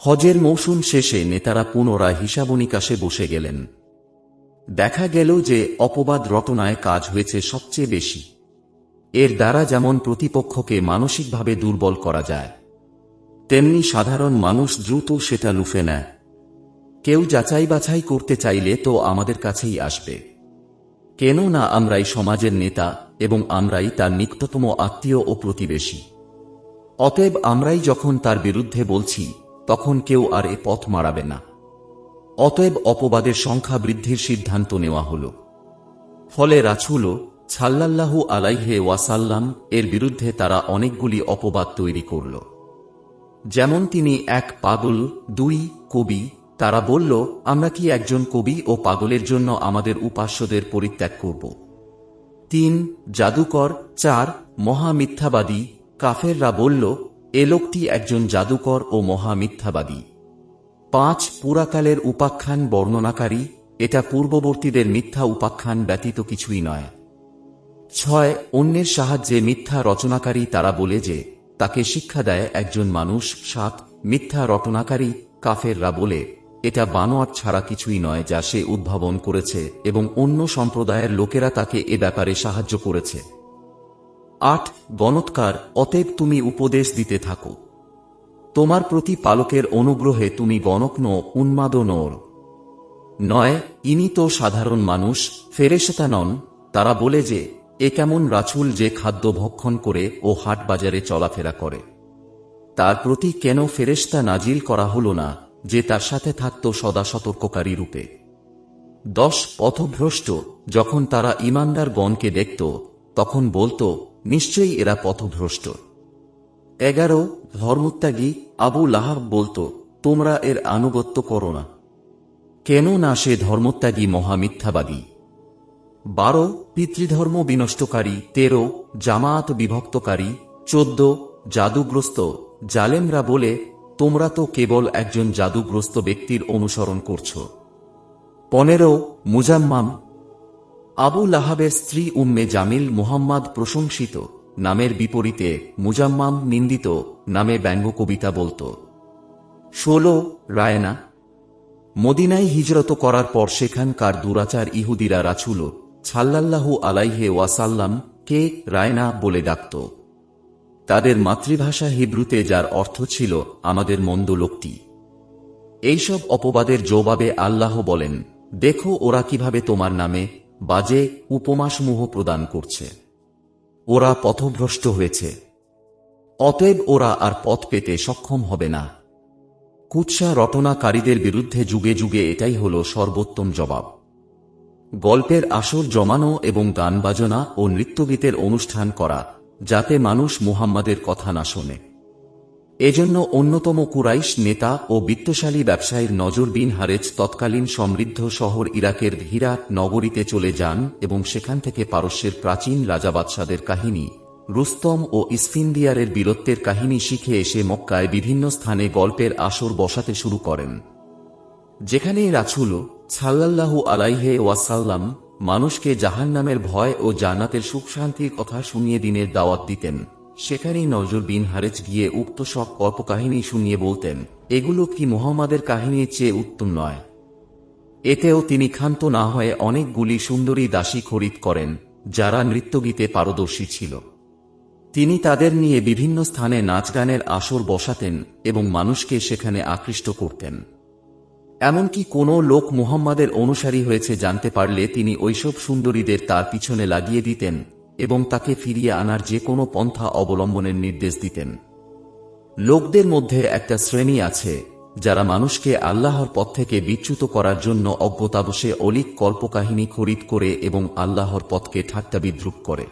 হজের মৌসুম শেষে নেতারা পুনরায় হিসাব নিকাশে বসে গেলেন। দেখা গেল যে অপবাদ রটনায় কাজ হয়েছে সবচেয়ে বেশি। এর দ্বারা যেমন প্রতিপক্ষকে মানসিকভাবে দুর্বল করা যায়, তেমনি সাধারণ মানুষ দ্রুত সেটা লুফে নেয়। কেউ যাচাই বাছাই করতে চাইলে তো আমাদের কাছেই আসবে। কেন না আমরাই সমাজের নেতা এবং আমরাই তার নিকটতম আত্মীয় ও প্রতিবেশী। অতএব আমরাই যখন তার বিরুদ্ধে বলছি তখন কেউ আর এ পথ মারাবে না। অতএব অপবাদের সংখ্যা বৃদ্ধির সিদ্ধান্ত নেওয়া হল। ফলে রাছুল ছাল্লাল্লাহু আলাইহে ওয়াসাল্লাম এর বিরুদ্ধে তারা অনেকগুলি অপবাদ তৈরি করল। যেমন তিনি এক পাগল, দুই কবি, তারা বলল, আমরা কি একজন কবি ও পাগলের জন্য আমাদের উপাস্যদের পরিত্যাগ করব? তিন, জাদুকর চার মহামিথ্যাবাদী কাফেররা বলল এ লোকটি একজন জাদুকর ও মহামিথ্যাবাদী পাঁচ পুরাকালের উপাখ্যান বর্ণনাকারী, এটা পূর্ববর্তীদের মিথ্যা উপাখ্যান ব্যতীত কিছুই নয়। ছয়, অন্যের সাহায্যে মিথ্যা রচনাকারী তারা বলে যে, তাকে শিক্ষা দেয় একজন মানুষ, সাত, মিথ্যা রটনাকারী, কাফেররা বলে, এটা বানোয়াট ছাড়া কিছুই নয় যা সে উদ্ভাবন করেছে এবং অন্য সম্প্রদায়ের লোকেরা তাকে এ ব্যাপারে সাহায্য করেছে। আট গণৎকার, অতএব তুমি উপদেশ দিতে থাকো। তোমার প্রতি পালকের অনুগ্রহে তুমি গণক নো উন্মাদ নোর নয়, ইনি তো সাধারণ মানুষ, ফেরেশতা নন, তারা বলে যে, এ কেমন রাছুল যে খাদ্য ভক্ষণ করে ও হাট বাজারে চলাফেরা করে। তার প্রতি কেন ফেরেশতা নাজিল করা হল না, যে তার সাথে থাকত সদা সতর্ককারী রূপে? দশ, পথভ্রষ্ট, যখন তারা ইমানদার গণকে দেখত, তখন বলতো নিশ্চয়ই এরা পথভ্রষ্ট। এগারো, ধর্মত্যাগী আবু লাহাব বলতো, তোমরা এর আনুগত্য করো না। কেন না সে ধর্মত্যাগী মহামিথ্যাবাদী? বারো, পিতৃধর্ম বিনষ্টকারী। তেরো জামায়াত বিভক্তকারী। চোদ্দ, জাদুগ্রস্ত। জালেমরা বলে, তোমরা তো কেবল একজন জাদুগ্রস্ত ব্যক্তির অনুসরণ করছ। পনেরো, মুজাম্মাম আবু লাহাবের স্ত্রী উম্মে জামিল মুহাম্মদ প্রশংসিত, নামের বিপরীতে মুজাম্মাম নিন্দিত, নামে ব্যঙ্গ কবিতা বলত। ষোলো, রায়না। মদিনায় হিজরত করার পর সেখানকার দুরাচার ইহুদিরা রাছুল ছাল্লাল্লাহু আলাইহে ওয়াসাল্লাম কে রায়না বলে ডাকত। তাদের মাতৃভাষা হিব্রুতে যার অর্থ ছিল, আমাদের মন্দ লোকটি এইসব অপবাদের জবাবে আল্লাহ বলেন, দেখো ওরা কীভাবে তোমার নামে বাজে উপমাসমূহ প্রদান করছে। ওরা পথভ্রষ্ট হয়েছে। অতএব ওরা আর পথ পেতে সক্ষম হবে না। কুৎসা রটনাকারীদের বিরুদ্ধে যুগে যুগে এটাই হল সর্বোত্তম জবাব। গল্পের আসর জমানো এবং গান বাজনা ও নৃত্যগীতের অনুষ্ঠান করা, যাতে মানুষ মুহাম্মাদের কথা না শোনে। এজন্য অন্যতম কুরাইশ নেতা ও বিত্তশালী ব্যবসায়ীর নজর বিন হারেজ তৎকালীন সমৃদ্ধ শহর ইরাকের হীরাট নগরীতে চলে যান এবং সেখান থেকে পারস্যের প্রাচীন রাজাবাদশাদের কাহিনী, রুস্তম ও ইসফিন্দিয়ারের বীরত্বের কাহিনী শিখে এসে মক্কায় বিভিন্ন স্থানে গল্পের আসর বসাতে শুরু করেন। যেখানে রাছুল ছাল্লাল্লাহু আলাইহে ওয়াসাল্লাম মানুষকে জাহান্নামের ভয় ও জান্নাতের সুখ শান্তির কথা শুনিয়ে দিনের দাওয়াত দিতেন। সেখানেই নজর বিন হারেজ গিয়ে উক্ত সব কল্পকাহিনী শুনিয়ে বলতেন, এগুলো কি মোহাম্মদের কাহিনীর চেয়ে উত্তম নয়। এতেও তিনি ক্ষান্ত না হয়ে অনেকগুলি সুন্দরী দাসী খরিদ করেন, যারা নৃত্যগীতে পারদর্শী ছিল। তিনি তাদের নিয়ে বিভিন্ন স্থানে নাচ গানের আসর বসাতেন এবং মানুষকে সেখানে আকৃষ্ট করতেন। এমনকি কোনো লোক মুহাম্মাদের অনুসারী হয়েছে জানতে পারলে তিনি ওইসব সুন্দরীদের তার পিছনে লাগিয়ে দিতেন এবং তাকে ফিরিয়ে আনার যে কোনো পন্থা অবলম্বনের নির্দেশ দিতেন। লোকদের মধ্যে একটা শ্রেণি আছে, যারা মানুষকে আল্লাহর পথ থেকে বিচ্যুত করার জন্য অজ্ঞতাবশে অলিক কল্পকাহিনী খরিদ করে এবং আল্লাহর পথকে ঠাট্টা বিদ্রুপ করে।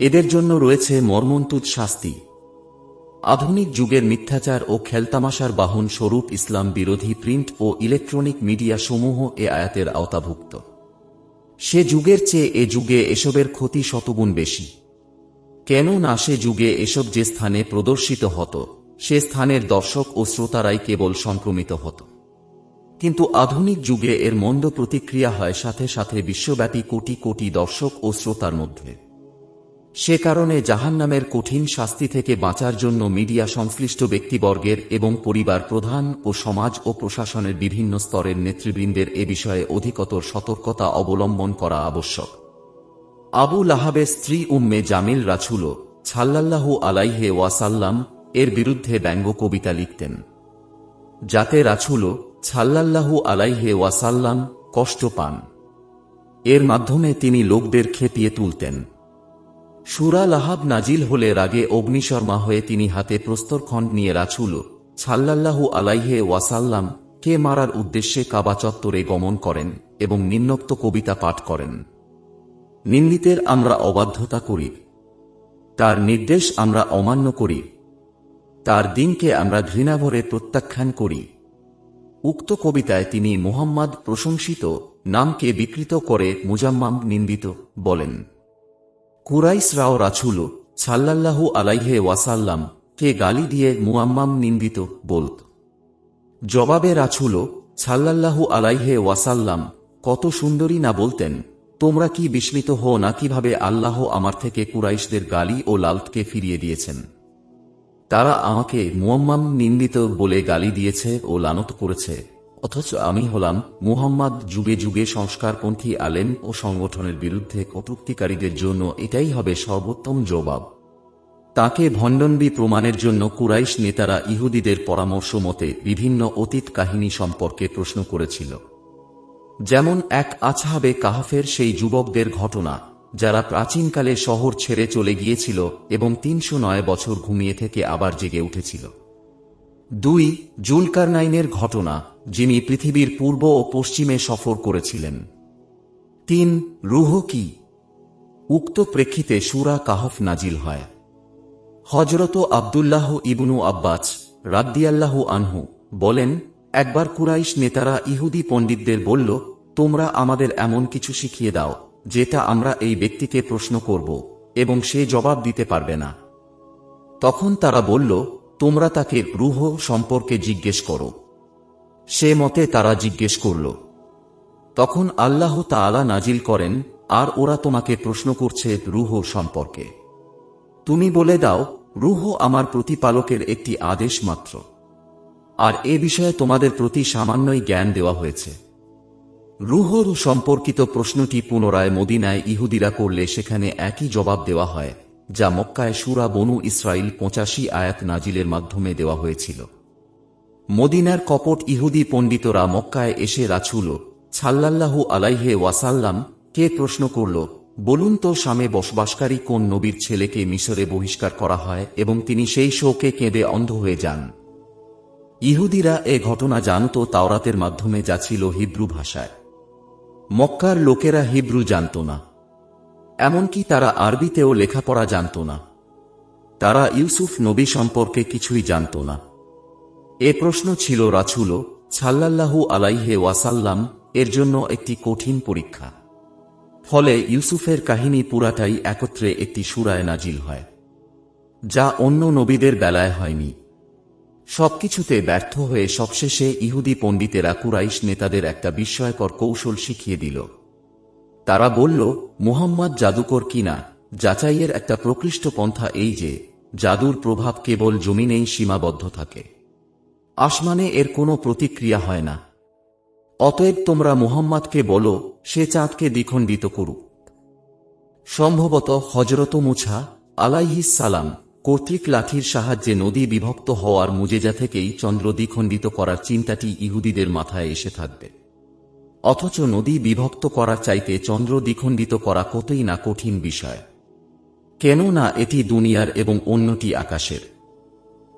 এদের জন্য রয়েছে মর্মন্তুদ শাস্তি। আধুনিক যুগের মিথ্যাচার ও খেলতামাশার বাহন স্বরূপ ইসলাম বিরোধী প্রিন্ট ও ইলেকট্রনিক মিডিয়া সমূহ এ আয়াতের আওতাভুক্ত। সে যুগের চেয়ে এ যুগে এসবের ক্ষতি শতগুণ বেশি। কেন না সে যুগে এসব যে স্থানে প্রদর্শিত হতো, সে স্থানের দর্শক ও শ্রোতারাই কেবল সংক্রমিত হতো। কিন্তু আধুনিক যুগে এর মন্দ প্রতিক্রিয়া হয় সাথে সাথে বিশ্বব্যাপী কোটি কোটি দর্শক ও শ্রোতার মধ্যে। সে কারণে জাহান্নামের কঠিন শাস্তি থেকে বাঁচার জন্য মিডিয়া সংশ্লিষ্ট ব্যক্তিবর্গের এবং পরিবার প্রধান ও সমাজ ও প্রশাসনের বিভিন্ন স্তরের নেতৃবৃন্দের এ বিষয়ে অধিকতর সতর্কতা অবলম্বন করা আবশ্যক। আবু লাহাবের স্ত্রী উম্মে জামিল রাছুল ছাল্লাল্লাহু আলাইহে ওয়াসাল্লাম এর বিরুদ্ধে ব্যঙ্গ কবিতা লিখতেন। যাতে রাছুল ছাল্লাল্লাহু আলাইহে ওয়াসাল্লাম কষ্ট পান। এর মাধ্যমে তিনি লোকদের খেপিয়ে তুলতেন। সুরা লাহাব নাজিল হলে রাগে অগ্নিশর্মা হয়ে তিনি হাতে প্রস্তরখণ্ড নিয়ে রাছুল ছাল্লাল্লাহু আলাইহে ওয়াসাল্লাম কে মারার উদ্দেশ্যে কাবা চত্বরে গমন করেন এবং নিম্নোক্ত কবিতা পাঠ করেন। নিন্দিতের আমরা অবাধ্যতা করি। তার নির্দেশ আমরা অমান্য করি। তার দিনকে আমরা ঘৃণাভরে প্রত্যাখ্যান করি। উক্ত কবিতায় তিনি মুহাম্মদ প্রশংসিত নামকে বিকৃত করে মুজাম্মাম নিন্দিত বলেন। কুরাইশরাও রাছুল সাল্লাল্লাহু আলাইহে ওয়াসাল্লাম কে গালি দিয়ে মুয়াম্মাম নিন্দিত বলত জবাবে রাছুল সাল্লাল্লাহু আলাইহে ওয়াসাল্লাম, কত সুন্দরী না বলতেন, তোমরা কি বিস্মিত হো না কীভাবে আল্লাহ আমার থেকে কুরাইশদের গালি ও লালতকে ফিরিয়ে দিয়েছেন? তারা আমাকে মুয়াম্মাম নিন্দিত বলে গালি দিয়েছে ও লানত করেছে। অথচ আমি হলাম মুহাম্মদ যুগে যুগে সংস্কারপন্থী আলেম ও সংগঠনের বিরুদ্ধে কটুক্তিকারীদের জন্য এটাই হবে সর্বোত্তম জবাব। তাকে ভণ্ডনবি প্রমাণের জন্য কুরাইশ নেতারা ইহুদিদের পরামর্শ মতে বিভিন্ন অতীত কাহিনী সম্পর্কে প্রশ্ন করেছিল। যেমন এক আছহাবে কাহাফের সেই যুবকদের ঘটনা, যারা প্রাচীনকালে শহর ছেড়ে চলে গিয়েছিল এবং তিনশো নয় বছর ঘুমিয়ে থেকে আবার জেগে উঠেছিল। দুই জুলকারনাইনের ঘটনা যিনি পৃথিবীর পূর্ব ও পশ্চিমে সফর করেছিলেন। তিন, রুহ কি? উক্ত প্রেক্ষিতে সুরা কাহফ নাজিল হয়। হজরত আবদুল্লাহ ইবনু আব্বাস রাদ্দিয়াল্লাহ আনহু বলেন, একবার কুরাইশ নেতারা ইহুদি পণ্ডিতদের বলল, তোমরা আমাদের এমন কিছু শিখিয়ে দাও, যেটা আমরা এই ব্যক্তিকে প্রশ্ন করব, এবং সে জবাব দিতে পারবে না। তখন তারা বলল, তোমরা তাকে রুহ সম্পর্কে জিজ্ঞেস করো। সে মতে তারা জিজ্ঞেস করল, তখন আল্লাহ তাআলা নাজিল করেন, আর ওরা তোমাকে প্রশ্ন করছে রুহ সম্পর্কে। তুমি বলে দাও, রুহ আমার প্রতিপালকের একটি আদেশ মাত্র। আর এ বিষয়ে তোমাদের প্রতি সামান্যই জ্ঞান দেওয়া হয়েছে। রুহ সম্পর্কিত প্রশ্নটি পুনরায় মদিনায় ইহুদিরা করলে সেখানে একই জবাব দেওয়া হয়, যা মক্কায় সুরা বনু ইসরাইল পঁচাশি আয়াত নাজিলের মাধ্যমে দেওয়া হয়েছিল। মদিনার কপট ইহুদি পণ্ডিতরা মক্কায় এসে রাছুল ছাল্লাল্লাহু আলাইহে ওয়াসাল্লাম, কে প্রশ্ন করল, বলুন তো সামে বসবাসকারী কোন নবীর ছেলেকে মিশরে বহিষ্কার করা হয় এবং তিনি সেই শোকে কেঁদে অন্ধ হয়ে যান? ইহুদিরা এ ঘটনা জানত তাওরাতের মাধ্যমে যা ছিল হিব্রু ভাষায়। মক্কার লোকেরা হিব্রু জানত না। এমনকি তারা আরবিতেও লেখাপড়া জানত না। তারা ইউসুফ নবী সম্পর্কে কিছুই জানত না। এ প্রশ্ন ছিল রাছুল ছাল্লাল্লাহু আলাইহে ওয়াসাল্লাম এর জন্য একটি কঠিন পরীক্ষা। ফলে ইউসুফের কাহিনী পুরাটাই একত্রে একটি সুরায় নাজিল হয়, যা অন্য নবীদের বেলায় হয়নি। সবকিছুতে ব্যর্থ হয়ে সবশেষে ইহুদি পণ্ডিতেরা কুরাইশ নেতাদের একটা বিস্ময়কর কৌশল শিখিয়ে দিল। তারা বলল, মুহাম্মদ জাদুকর কিনা যাচাইয়ের একটা প্রকৃষ্ট পন্থা এই যে, জাদুর প্রভাব কেবল জমিনেই সীমাবদ্ধ থাকে। আসমানে এর কোনো প্রতিক্রিয়া হয় না। অতএব তোমরা মুহাম্মদকে বলো, সে চাঁদকে দ্বিখণ্ডিত করুক। সম্ভবত হজরত মুছা আলাইহিস সালাম কর্তৃক লাঠির সাহায্যে নদী বিভক্ত হওয়ার মুজেজা থেকেই চন্দ্র দ্বিখণ্ডিত করার চিন্তাটি ইহুদিদের মাথায় এসে থাকবে। অথচ নদী বিভক্ত করার চাইতে চন্দ্র দ্বিখণ্ডিত করা কতই না কঠিন বিষয়। কেন না এটি দুনিয়ার এবং অন্যটি আকাশের।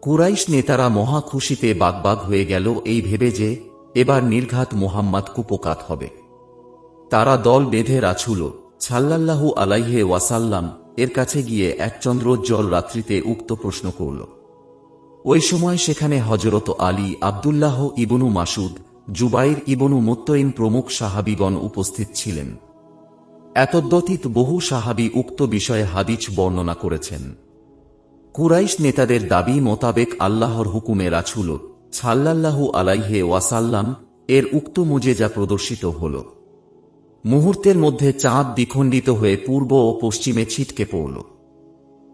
কুরাইশ নেতারা মহা খুশিতে বাগবাগ হয়ে গেল এই ভেবে যে, এবার নির্ঘাত মোহাম্মদ কুপকাত হবে। তারা দল বেঁধে রাছুল ছাল্লাল্লাহু আলাইহে ওয়াসাল্লাম, এর কাছে গিয়ে এক চন্দ্রোজ্জ্বল রাত্রিতে উক্ত প্রশ্ন করল। ওই সময় সেখানে হজরত আলী আবদুল্লাহ ইবনু মাসুদ, জুবাইর ইবনু মুত্তইন প্রমুখ সাহাবিগণ উপস্থিত ছিলেন। এতদ্যতীত বহু সাহাবি উক্ত বিষয়ে হাদিছ বর্ণনা করেছেন। কুরাইশ নেতাদের দাবি মোতাবেক আল্লাহর হুকুমে রাছুল ছাল্লাল্লাহু আলাইহে ওয়াসাল্লাম এর উক্ত মুজেজা প্রদর্শিত হল। মুহূর্তের মধ্যে চাঁদ দ্বিখণ্ডিত হয়ে পূর্ব ও পশ্চিমে ছিটকে পড়ল।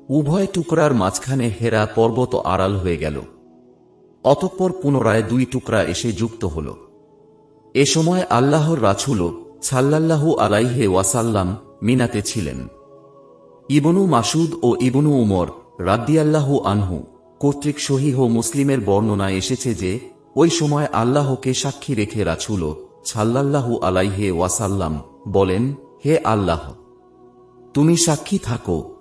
উভয় টুকরার মাঝখানে হেরা পর্বত আড়াল হয়ে গেল। অতঃপর পুনরায় দুই টুকরা এসে যুক্ত হল। এ সময় আল্লাহর রাছুল সাল্লাল্লাহু আলাইহে ওয়াসাল্লাম মিনাতে ছিলেন। ইবনু মাসুদ ও ইবনু উমর রাদ্দিয়াল্লাহু আনহু, কর্তৃক সহিহ মুসলিমের বর্ণনায় এসেছে যে, ওই সময় আল্লাহকে সাক্ষী রেখে রাছুল সাল্লাল্লাহু আলাইহে ওয়াসাল্লাম বলেন, হে আল্লাহ, তুমি সাক্ষী থাকো।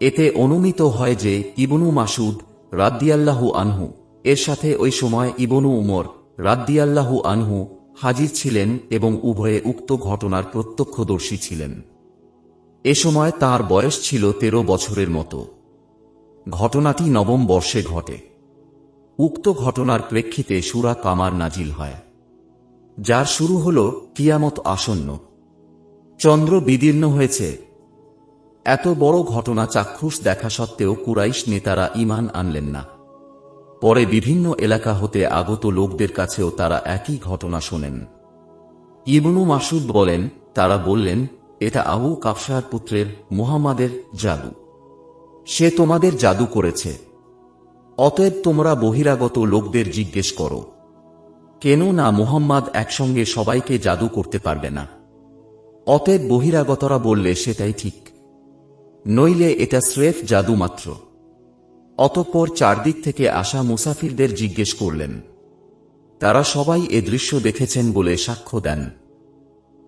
এতে অনুমিত হয় যে, ইবনু মাসুদ রাদ্দিয়াল্লাহু আনহু এর সাথে ওই সময় ইবনু উমর রাদ্দিয়াল্লাহু আনহু হাজির ছিলেন এবং উভয়ে উক্ত ঘটনার প্রত্যক্ষদর্শী ছিলেন। এ সময় তার বয়স ছিল তেরো বছরের মতো। ঘটনাটি নবম বর্ষে ঘটে। উক্ত ঘটনার প্রেক্ষিতে সুরা কামার নাজিল হয়। যার শুরু হল কিয়ামত আসন্ন। চন্দ্র বিদীর্ণ হয়েছে। এত বড় ঘটনা চাক্ষুষ দেখা সত্ত্বেও কুরাইশ নেতারা ইমান আনলেন না। পরে বিভিন্ন এলাকা হতে আগত লোকদের কাছেও তারা একই ঘটনা শোনেন। ইবনু মাসুদ বলেন, তারা বললেন, এটা আবু কাফসার পুত্রের মুহাম্মাদের জাদু। সে তোমাদের জাদু করেছে। অতএব তোমরা বহিরাগত লোকদের জিজ্ঞেস করো। কেন না মুহাম্মাদ একসঙ্গে সবাইকে জাদু করতে পারবে না। অতএব বহিরাগতরা বললে, সেটাই ঠিক। নইলে এটা স্রেফ জাদু মাত্র। অতঃপর চারদিক থেকে আসা মুসাফিরদের জিজ্ঞেস করলেন। তারা সবাই এ দৃশ্য দেখেছেন বলে সাক্ষ্য দেন।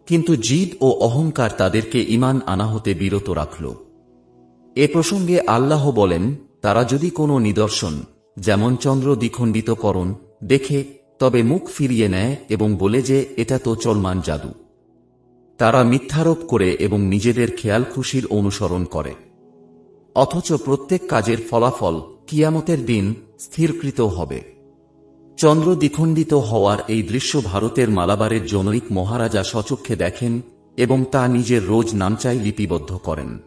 কিন্তু জিদ ও অহংকার তাদেরকে ইমান আনা হতে বিরত রাখল। এ প্রসঙ্গে আল্লাহ বলেন, তারা যদি কোনো নিদর্শন, যেমন চন্দ্র দ্বিখণ্ডিতকরণ দেখে, তবে মুখ ফিরিয়ে নেয় এবং বলে যে, এটা তো চলমান জাদু। তারা মিথ্যারোপ করে এবং নিজেদের খেয়াল খুশির অনুসরণ করে। অথচ প্রত্যেক কাজের ফলাফল কিয়ামতের দিন স্থিরকৃত হবে। চন্দ্র দ্বিখণ্ডিত হওয়ার এই দৃশ্য ভারতের মালাবারের জনৈক মহারাজা সচক্ষে দেখেন এবং তা নিজের রোজ নামচাই লিপিবদ্ধ করেন।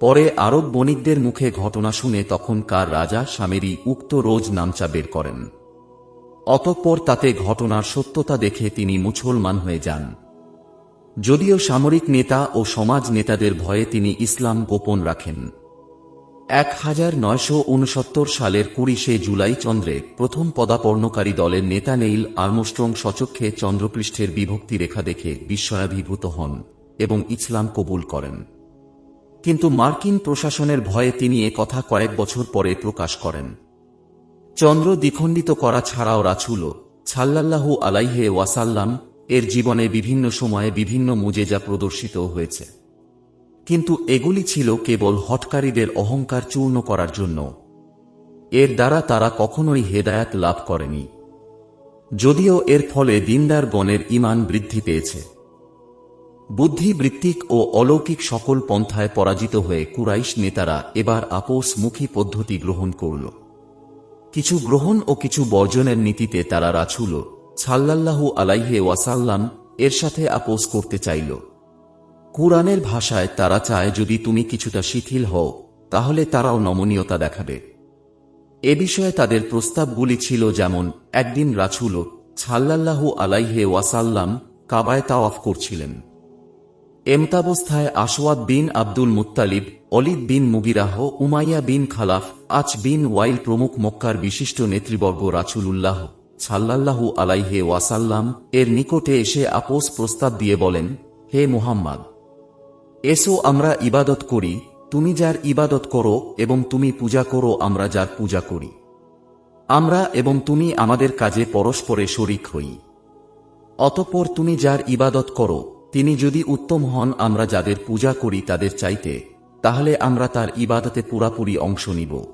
পরে আরব বণিকদের মুখে ঘটনা শুনে তখনকার রাজা স্বামীরই উক্ত রোজ নামচা বের করেন। অতঃপর তাতে ঘটনার সত্যতা দেখে তিনি মুসলমান হয়ে যান। যদিও সামরিক নেতা ও সমাজ নেতাদের ভয়ে তিনি ইসলাম গোপন রাখেন। এক হাজার নয়শো উনসত্তর সালের কুড়িশে জুলাই চন্দ্রে প্রথম পদাপর্ণকারী দলের নেতা নেইল আর্মস্ট্রং সচক্ষে চন্দ্রপৃষ্ঠের বিভক্তি রেখা দেখে বিস্ময়াভিভূত হন এবং ইসলাম কবুল করেন। কিন্তু মার্কিন প্রশাসনের ভয়ে তিনি এ কথা কয়েক বছর পরে প্রকাশ করেন। চন্দ্র দ্বিখণ্ডিত করা ছাড়াও রাছুল ছাল্লাল্লাহু আলাইহে ওয়াসাল্লাম এর জীবনে বিভিন্ন সময়ে বিভিন্ন মুজেজা প্রদর্শিত হয়েছে। কিন্তু এগুলি ছিল কেবল হটকারীদের অহংকার চূর্ণ করার জন্য। এর দ্বারা তারা কখনোই হেদায়াত লাভ করেনি। যদিও এর ফলে দিনদার গণের ইমান বৃদ্ধি পেয়েছে। বুদ্ধিবৃত্তিক ও অলৌকিক সকল পন্থায় পরাজিত হয়ে কুরাইশ নেতারা এবার আপোষমুখী পদ্ধতি গ্রহণ করল। কিছু গ্রহণ ও কিছু বর্জনের নীতিতে তারা রাছুল। ছাল্লাল্লাহু আলাইহে ওয়াসাল্লাম এর সাথে আপোষ করতে চাইল। কুরআনের ভাষায় তারা চায়, যদি তুমি কিছুটা শিথিল হও, তাহলে তারাও নমনীয়তা দেখাবে। এ বিষয়ে তাদের প্রস্তাবগুলি ছিল যেমন, একদিন রাছুল ছাল্লাল্লাহু আলাইহে ওয়াসাল্লাম কাবায় তাওয়াফ করছিলেন। এমতাবস্থায় Aswad bin Abdul Muttalib, Walid bin Mughirah, Umayya bin Khalaf As bin Wail প্রমুখ মক্কার বিশিষ্ট নেতৃবর্গ রাছুলুল্লাহ সাল্লাল্লাহু আলাইহে ওয়াসাল্লাম এর নিকটে এসে আপোষ প্রস্তাব দিয়ে বলেন, হে মুহাম্মদ, এসো আমরা ইবাদত করি, তুমি যার ইবাদত করো এবং তুমি পূজা করো আমরা যার পূজা করি। আমরা এবং তুমি আমাদের কাজে পরস্পরে শরিক হই। অতপর তুমি যার ইবাদত করো তিনি যদি উত্তম হন, আমরা যাদের পূজা করি তাদের চাইতে, তাহলে আমরা তার ইবাদতে পুরাপুরি অংশ নিব।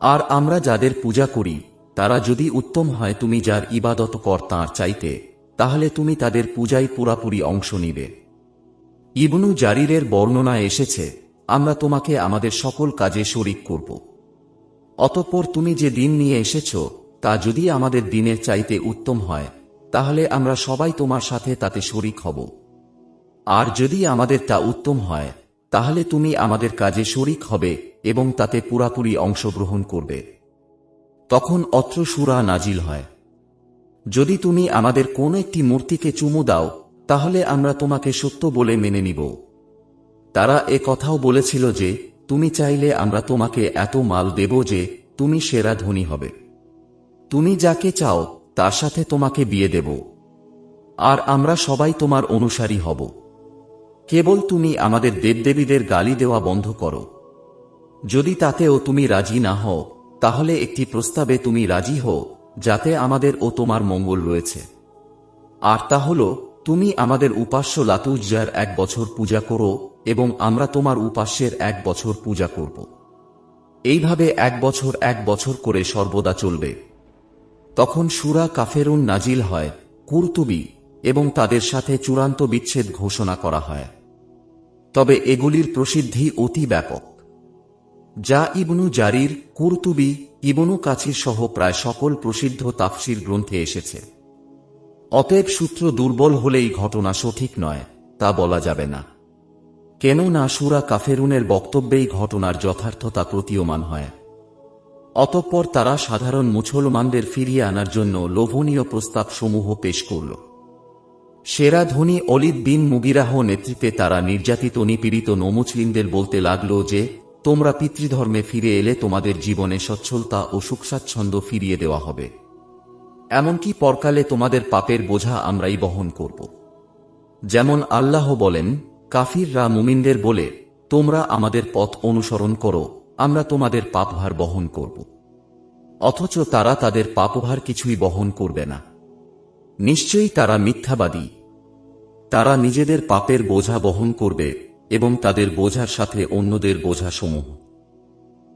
আর আমরা যাদের পূজা করি, তারা যদি উত্তম হয়, তুমি যার ইবাদত কর তাঁর চাইতে, তাহলে তুমি তাদের পূজায় পুরাপুরি অংশ নিবে। ইবনু জারিরের বর্ণনায় এসেছে, আমরা তোমাকে আমাদের সকল কাজে শরিক করব। অতঃপর তুমি যে দিন নিয়ে এসেছ, তা যদি আমাদের দিনের চাইতে উত্তম হয়, তাহলে আমরা সবাই তোমার সাথে তাতে শরিক হব। আর যদি আমাদের তা উত্তম হয়, তাহলে তুমি আমাদের কাজে শরিক হবে এবং তাতে পুরাপুরি অংশগ্রহণ করবে। তখন অত্র সুরা নাজিল হয়। যদি তুমি আমাদের কোন একটি মূর্তিকে চুমু দাও, তাহলে আমরা তোমাকে সত্য বলে মেনে নিব। তারা এ কথাও বলেছিল যে, তুমি চাইলে আমরা তোমাকে এত মাল দেব যে, তুমি সেরা ধনী হবে। তুমি যাকে চাও, তার সাথে তোমাকে বিয়ে দেব। আর আমরা সবাই তোমার অনুসারী হব। কেবল তুমি আমাদের দেবদেবীদের গালি দেওয়া বন্ধ করো। যদি তাতেও তুমি রাজি না হও, তাহলে একটি প্রস্তাবে তুমি রাজি হও, যাতে আমাদের ও তোমার মঙ্গল রয়েছে। আর তা হল, তুমি আমাদের উপাস্য লাতুজ্জার এক বছর পূজা করো এবং আমরা তোমার উপাস্যের এক বছর পূজা করব। এইভাবে এক বছর এক বছর করে সর্বদা চলবে। তখন সুরা কাফেরুন নাজিল হয় কুরতুবি। এবং তাদের সাথে চূড়ান্ত বিচ্ছেদ ঘোষণা করা হয়। তবে এগুলির প্রসিদ্ধি অতি ব্যাপক। যা ইবনু জারির, কুরতুবি, ইবনু কাছির সহ প্রায় সকল প্রসিদ্ধ তাফসির গ্রন্থে এসেছে। অতএব সূত্র দুর্বল হলেই ঘটনা সঠিক নয়, তা বলা যাবে না। কেননা সুরা কাফেরুনের বক্তব্যেই ঘটনার যথার্থতা প্রতীয়মান হয়। অতঃপর তারা সাধারণ মুসলমানদের ফিরিয়ে আনার জন্য লোভনীয় প্রস্তাব সমূহ পেশ করল। সেরা ধনী অলিদ বিন মুগিরাহ নেতৃত্বে তারা নির্যাতিত, নিপীড়িত নমুসলিমদের বলতে লাগল যে, তোমরা পিতৃধর্মে ফিরে এলে তোমাদের জীবনে সচ্ছলতা ও সুখস্বাচ্ছন্দ্য ফিরিয়ে দেওয়া হবে। এমনকি পরকালে তোমাদের পাপের বোঝা আমরাই বহন করব। যেমন আল্লাহ বলেন, কাফিররা মুমিনদের বলে, তোমরা আমাদের পথ অনুসরণ করো, আমরা তোমাদের পাপভার বহন করব। অথচ তারা তাদের পাপভার কিছুই বহন করবে না। নিশ্চয়ই তারা মিথ্যাবাদী। তারা নিজেদের পাপের বোঝা বহন করবে এবং তাদের বোঝার সাথে অন্যদের বোঝা সমূহ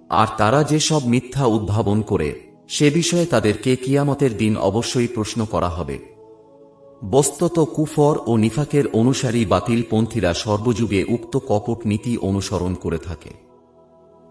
আর তারা যেসব মিথ্যা উদ্ভাবন করে, সে বিষয়ে তাদেরকে কিয়ামতের দিন অবশ্যই প্রশ্ন করা হবে। বস্তত কুফর ও নিফাকের অনুসারী বাতিলপন্থীরা সর্বযুগে উক্ত কপট নীতি অনুসরণ করে থাকে।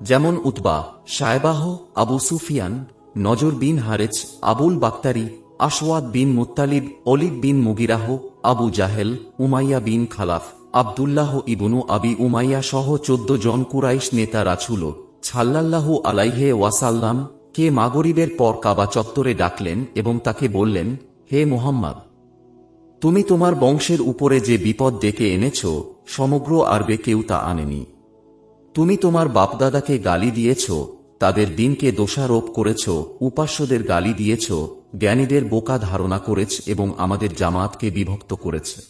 যেমন Utba, Shaybah, Abu Sufyan, Nazar bin Harez Abul Bakhtari Aswad bin Muttalib, Walid bin Mughirah, Abu Jahel, Umayya bin খালাফ, Abdullah ইবনু আবি উমাইয়া সহ চোদ্দ জন কুরাইশ নেতা রাছুল ছাল্লাল্লাহু আলাইহে ওয়াসাল্লাম কে মাগরিবের পর কাবা চত্বরে ডাকলেন এবং তাকে বললেন, হে মোহাম্মদ, তুমি তোমার বংশের উপরে যে বিপদ ডেকে এনেছ, সমগ্র আরবে কেউ তা আনেনি। তুমি তোমার বাপদাদাকে গালি দিয়েছ, তাদের দিনকে দোষারোপ করেছ, উপাস্যদের গালি দিয়েছ জ্ঞানীদের বোকা ধারণা করেছে এবং আমাদের জামাতকে বিভক্ত করেছে।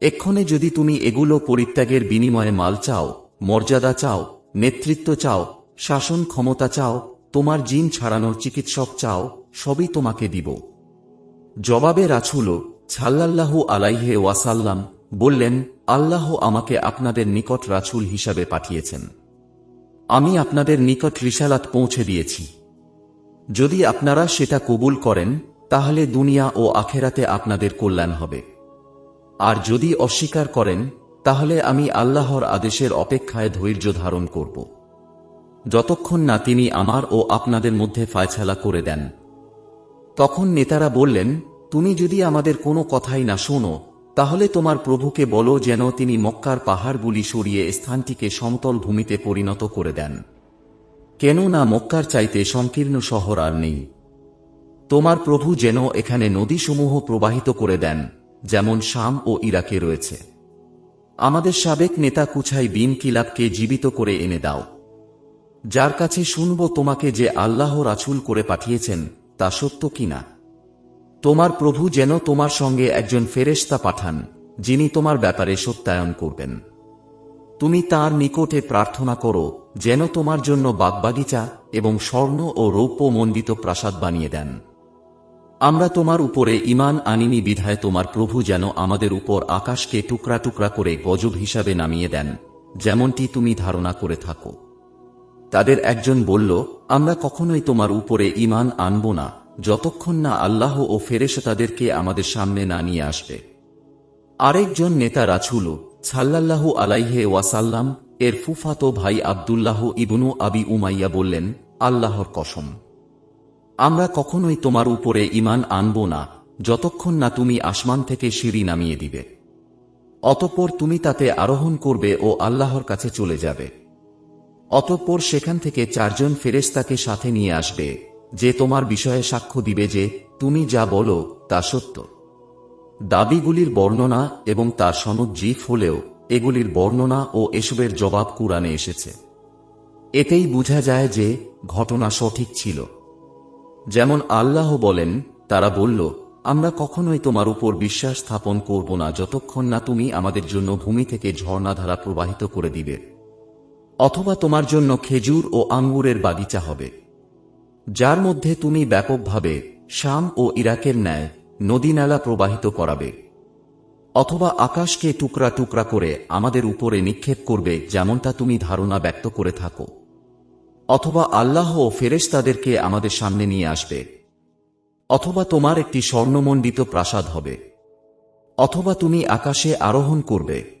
এক্ষণে যদি তুমি এগুলো পরিত্যাগের বিনিময়ে মাল চাও, মর্যাদা চাও, নেতৃত্ব চাও, শাসন ক্ষমতা চাও, তোমার জিন ছাড়ানোর চিকিৎসক চাও, সবই তোমাকে দিব। জবাবে রাছুল ছাল্লাল্লাহু আলাইহে ওয়াসাল্লাম বললেন, আল্লাহ আমাকে আপনাদের নিকট রাছুল হিসাবে পাঠিয়েছেন। আমি আপনাদের নিকট রিসালাত পৌঁছে দিয়েছি। যদি আপনারা সেটা কবুল করেন, তাহলে দুনিয়া ও আখেরাতে আপনাদের কল্যাণ হবে। আর যদি অস্বীকার করেন, তাহলে আমি আল্লাহর আদেশের অপেক্ষায় ধৈর্য ধারণ করব। যতক্ষণ না তিনি আমার ও আপনাদের মধ্যে ফায়ছালা করে দেন। তখন নেতারা বললেন, তুমি যদি আমাদের কোনো কথাই না শোনো, তাহলে তোমার প্রভুকে বলো যেন তিনি মক্কার পাহাড়গুলি সরিয়ে স্থানটিকে সমতল ভূমিতে পরিণত করে দেন। কেননা মক্কার চাইতে সংকীর্ণ শহর আর নেই। তোমার প্রভু যেন এখানে নদীসমূহ প্রবাহিত করে দেন, যেমন শাম ও ইরাকে রয়েছে। আমাদের সাবেক নেতা কুছাই বিন কিলাবকে জীবিত করে এনে দাও। যার কাছে শুনব তোমাকে যে আল্লাহ রাছুল করে পাঠিয়েছেন, তা সত্য কিনা? তোমার প্রভু যেন তোমার সঙ্গে একজন ফেরেশতা পাঠান, যিনি তোমার ব্যাপারে সত্যায়ন করবেন। তুমি তার নিকটে প্রার্থনা করো যেন তোমার জন্য বাগবাগিচা এবং স্বর্ণ ও রৌপ্য মণ্ডিত প্রাসাদ বানিয়ে দেন। আমরা তোমার উপরে ইমান আনিনি, বিধায় তোমার প্রভু যেন আমাদের উপর আকাশকে টুকরা টুকরা করে গজব হিসাবে নামিয়ে দেন, যেমনটি তুমি ধারণা করে থাকো। তাদের একজন বলল, আমরা কখনোই তোমার উপরে ইমান আনব না, যতক্ষণ না আল্লাহ ও ফেরেশতাদেরকে আমাদের সামনে না নিয়ে আসবে। আরেকজন নেতা রাছুল, সাল্লাল্লাহু আলাইহে ওয়াসাল্লাম এর ফুফাতো ভাই আবদুল্লাহ ইবনু আবি উমাইয়া বললেন, আল্লাহর কসম। আমরা কখনোই তোমার উপরে ইমান আনব না, যতক্ষণ না তুমি আসমান থেকে সিঁড়ি নামিয়ে দিবে। অতঃপর তুমি তাতে আরোহণ করবে ও আল্লাহর কাছে চলে যাবে। অতঃপর সেখান থেকে চারজন ফেরেশতাকে সাথে নিয়ে আসবে, যে তোমার বিষয়ে সাক্ষ্য দিবে যে, তুমি যা বলো তা সত্য। দাবিগুলির বর্ণনা এবং তার সনদ জিফ হলেও এগুলির বর্ণনা ও এসবের জবাব কুরআনে এসেছে। এতেই বোঝা যায় যে ঘটনা সঠিক ছিল। যেমন আল্লাহ বলেন, তারা বলল, আমরা কখনোই তোমার উপর বিশ্বাস স্থাপন করব না যতক্ষণ না তুমি আমাদের জন্য ভূমি থেকে ঝর্ণাধারা প্রবাহিত করে দিবে। অথবা তোমার জন্য খেজুর ও আঙ্গুরের বাগিচা হবে। যার মধ্যে তুমি ব্যাপকভাবে শাম ও ইরাকের ন্যায় নদী নালা প্রবাহিত করাবে। অথবা আকাশকে টুকরা টুকরা করে আমাদের উপরে নিক্ষেপ করবে যেমনটা তুমি ধারণা ব্যক্ত করে থাকো। অথবা আল্লাহ ও ফেরেশতাদেরকে আমাদের সামনে নিয়ে আসবে। অথবা তোমার একটি স্বর্ণমণ্ডিত প্রাসাদ হবে। অথবা তুমি আকাশে আরোহণ করবে।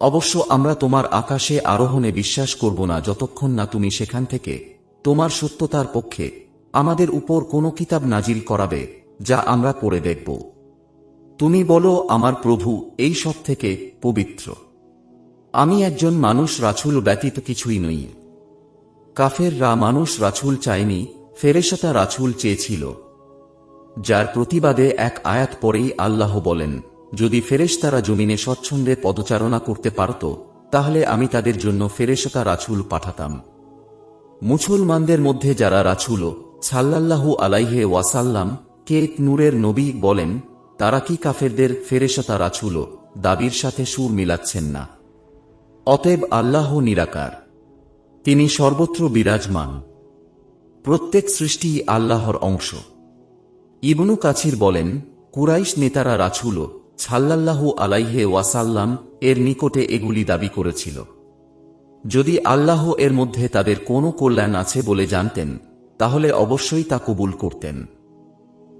অবশ্য আমরা তোমার আকাশে আরোহণে বিশ্বাস করব না যতক্ষণ না তুমি সেখান থেকে তোমার সত্যতার পক্ষে আমাদের উপর কোনো কিতাব নাজিল করাবে যা আমরা পড়ে দেখব। তুমি বলো আমার প্রভু এই সব থেকে পবিত্র। আমি একজন মানুষ রাছুল ব্যতীত কিছুই নই। কাফেররা মানুষ রাছুল চায়নি, ফেরেশতা রাছুল চেয়েছিল। যার প্রতিবাদে এক আয়াত পরেই আল্লাহ বলেন, যদি ফেরেশতারা জমিনে স্বচ্ছন্দে পদচারণা করতে পারত, তাহলে আমি তাদের জন্য ফেরেশতা রাছুল পাঠাতাম। মুসলমানদের মধ্যে যারা রাছুল, সাল্লাল্লাহু আলাইহে ওয়াসাল্লাম, কে নূরের নবী বলেন তারা কি কাফেরদের ফেরেশতা রাছুল, দাবির সাথে সুর মিলাচ্ছেন না। অতএব আল্লাহ নিরাকার। তিনি সর্বত্র বিরাজমান। প্রত্যেক সৃষ্টি আল্লাহর অংশ। ইবনু কাছির বলেন, কুরাইশ নেতারা রাছুল ছাল্লাল্লাহু আলাইহে ওয়াসাল্লাম এর নিকটে এগুলি দাবি করেছিল। যদি আল্লাহ এর মধ্যে তাদের কোনো কল্যাণ আছে বলে জানতেন, তাহলে অবশ্যই তা কবুল করতেন।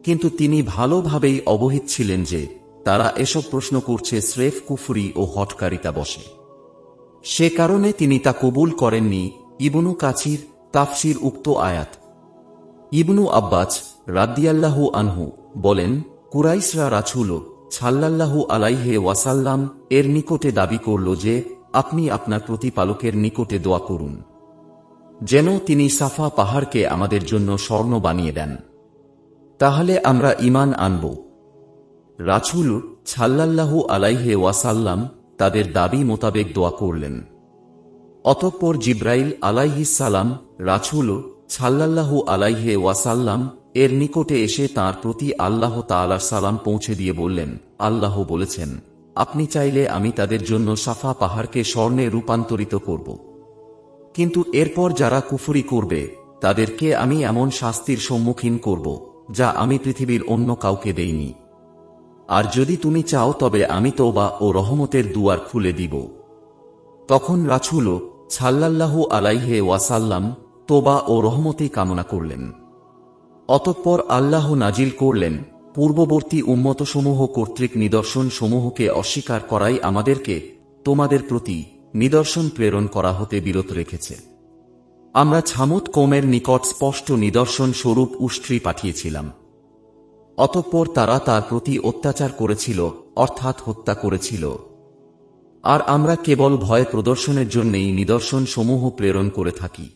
কিন্তু তিনি ভালোভাবেই অবহিত ছিলেন যে তারা এসব প্রশ্ন করছে স্রেফ কুফরি ও হটকারিতা বসে সে কারণে তিনি তা কবুল করেননি ইবনু কাছির তাফসির উক্ত আয়াত। ইবনু আব্বাস রাদ্দিয়াল্লাহু আনহু বলেন, কুরাইশরা রাছুল ছাল্লাল্লাহু আলাইহে ওয়াসাল্লাম এর নিকটে দাবি করল যে আপনি আপনার প্রতিপালকের নিকটে দোয়া করুন। যেন তিনি সাফা পাহাড়কে আমাদের জন্য স্বর্ণ বানিয়ে দেন। তাহলে আমরা ইমান আনব। রাছুল ছাল্লাল্লাহু আলাইহে ওয়াসাল্লাম তাদের দাবি মোতাবেক দোয়া করলেন। অতঃপর জিব্রাইল আলাইহিসালাম রাছুল ছাল্লাল্লাহু আলাইহে ওয়াসাল্লাম এর নিকটে এসে তার প্রতি আল্লাহ তাআলার সালাম পৌঁছে দিয়ে বললেন, আল্লাহ বলেছেন, আপনি চাইলে আমি তাদের জন্য সাফা পাহাড়কে স্বর্ণে রূপান্তরিত করব। কিন্তু এরপর যারা কুফুরি করবে, তাদেরকে আমি এমন শাস্তির সম্মুখীন করব। যা আমি পৃথিবীর অন্য কাউকে দেইনি। আর যদি তুমি চাও তবে আমি তোবা ও রহমতের দুয়ার খুলে দিব। তখন রাছুল ছাল্লাল্লাহু আলাইহে ওয়াসাল্লাম তোবা ও রহমতেই কামনা করলেন। অতঃপর আল্লাহ নাজিল করলেন, পূর্ববর্তী উম্মতসমূহ কর্তৃক নিদর্শন সমূহকে অস্বীকার করাই আমাদেরকে তোমাদের প্রতি নিদর্শন প্রেরণ করা হতে বিরত রেখেছে। আমরা ছামুত কোমের নিকট স্পষ্ট নিদর্শন স্বরূপ উষ্ট্রি পাঠিয়েছিলাম। অতঃপর তারা তার প্রতি অত্যাচার করেছিল, অর্থাৎ হত্যা করেছিল। আর আমরা কেবল ভয় প্রদর্শনের জন্যই নিদর্শন সমূহ প্রেরণ করে থাকি।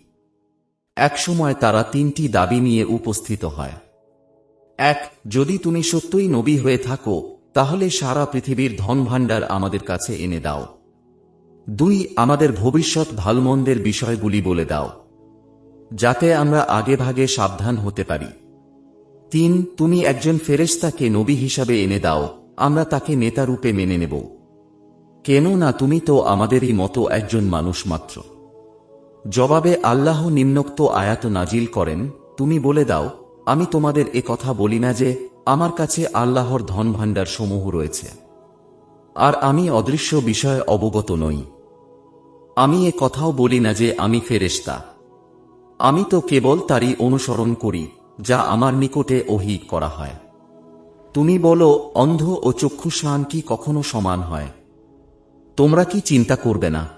একসময় তারা তিনটি দাবি নিয়ে উপস্থিত হয়। এক, যদি তুমি সত্যই নবী হয়ে থাকো, তাহলে সারা পৃথিবীর ধনভাণ্ডার আমাদের কাছে এনে দাও। দুই, আমাদের ভবিষ্যৎ ভালমন্দের বিষয়গুলি বলে দাও। যাতে আমরা আগে ভাগে সাবধান হতে পারি। তিন, তুমি একজন ফেরেশতাকে নবী হিসাবে এনে দাও, আমরা তাকে নেতারূপে মেনে নেব। কেন না তুমি তো আমাদেরই মতো একজন মানুষ মাত্র। জবাবে আল্লাহ নিম্নোক্ত আয়াত নাজিল করেন, তুমি বলে দাও, আমি তোমাদের এ কথা বলি না যে, আমার কাছে আল্লাহর ধনভাণ্ডার সমূহ রয়েছে। আর আমি অদৃশ্য বিষয়ে অবগত নই। আমি এ কথাও বলি না যে, আমি ফেরেশতা। আমি তো কেবল তারই অনুসরণ করি, যা আমার নিকটে ওহি করা হয়। তুমি বলো, অন্ধ ও চক্ষুষান কি কখনো সমান হয়? তোমরা কি চিন্তা করবে না?